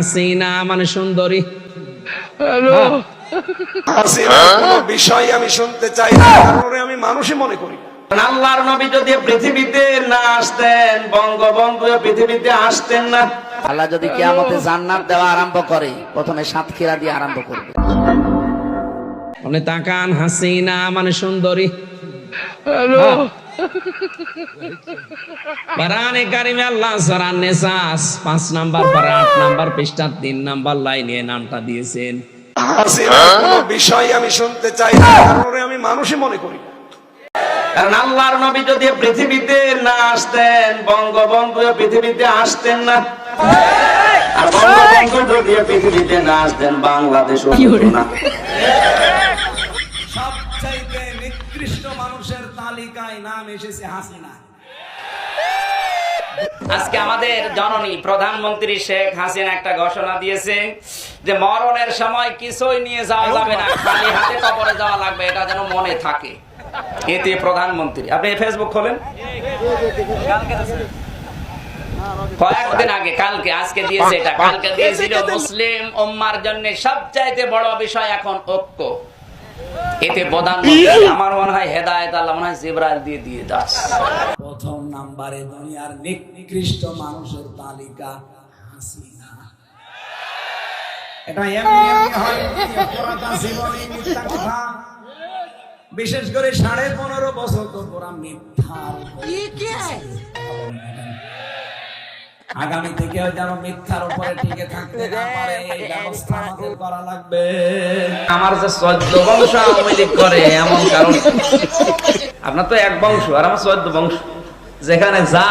হাসিনা মানে সুন্দরী। হাসিনা কোনো বিষয় আমি শুনতে চাই না কারণ আমি মানুষই মনে করি আল্লাহর নবী যদি পৃথিবীতে না আসতেন বঙ্গবন্ধু পৃথিবীতে আসতেন না। আল্লাহ যদি কেয়ামতে জান্নাত দেওয়া আরম্ভ করে প্রথমে সাতক্ষীরা দিয়ে আরম্ভ করবে। আপনি তাকান হাসিনা মানে সুন্দরী। কোরআনে কারিমে আল্লাহ সূরা নেসাস পাঁচ নাম্বার পারা আট নাম্বার পৃষ্ঠার তিন নাম্বার লাইনে নামটা দিয়েছেন। বিষয় আমি শুনতে চাই না আমি মানুষই মনে করি কারণ আল্লাহর নবী যদি পৃথিবীতে না আসতেন বঙ্গবন্ধু পৃথিবীতে আসতেন না। আর বঙ্গবন্ধু যদি পৃথিবীতে না আসতেন বাংলাদেশ না। তালিকায় নাম এসেছে হাসিনা। আজকে আমাদের জননী প্রধানমন্ত্রী শেখ হাসিনা একটা ঘোষণা দিয়েছে যে মরণের সময় কিছুই নিয়ে যাওয়া যাবে না খালি হাতে কবরে যাওয়া লাগবে এটা যেন মনে থাকে। এতে প্রধানমন্ত্রী আপনি ফেসবুক খোলেন? কয়েকদিন আগে কালকে আজকে দিয়েছে এটা। কালকে দিয়েছিল মুসলিম উম্মার জন্য সবচাইতে বড় বিষয় এখন ঐক্য। এতে প্রধানমন্ত্রী আমার মনে হয় হেদায়ত আল্লাহ মনে হয় জিব্রাইল দিয়ে দিয়ে দাস প্রথম নাম্বারে দুনিয়ার নিকৃষ্ট মানুষের তালিকা হাসিনা। এটা এমনি মিথ্যা কথা। বিশেষ করে সাড়ে পনেরো বছর তো তোরা মিথ্যার আগামী থেকে যেন মিথ্যার উপরে টিকে থাকতে না পারে এই ব্যবস্থা আমাদের করা লাগবে। আমার যে চোদ্দ বংশ আওয়ামী লীগ করে এমন কারণ আপনার তো এক বংশ আর আমার চোদ্দ বংশ। যেখানে যা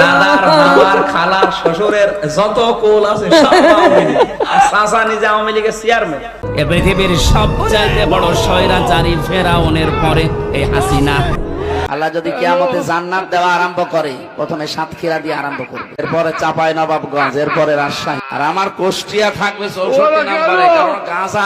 দাদার মামার খালার শ্বশুরের যত কোল আছে সব আওয়ামী লীগ। আর চাচা নিজে আওয়ামী লীগের চেয়ারম্যান এ পৃথিবীর সবচাইতে বড় স্বৈরাচারী ফেরাউনের পরে এই হাসিনা। আল্লাহ যদি কেয়ামতে জান্নাত দেওয়া আরম্ভ করে প্রথমে সাতক্ষীরা দিয়ে আরম্ভ করবে। এরপরে চাপাই নবাবগঞ্জ এরপরে রাজশাহী। আর আমার কোষ্টিয়া থাকবে চৌষট্টি নাম্বারে কারণ গাঁজা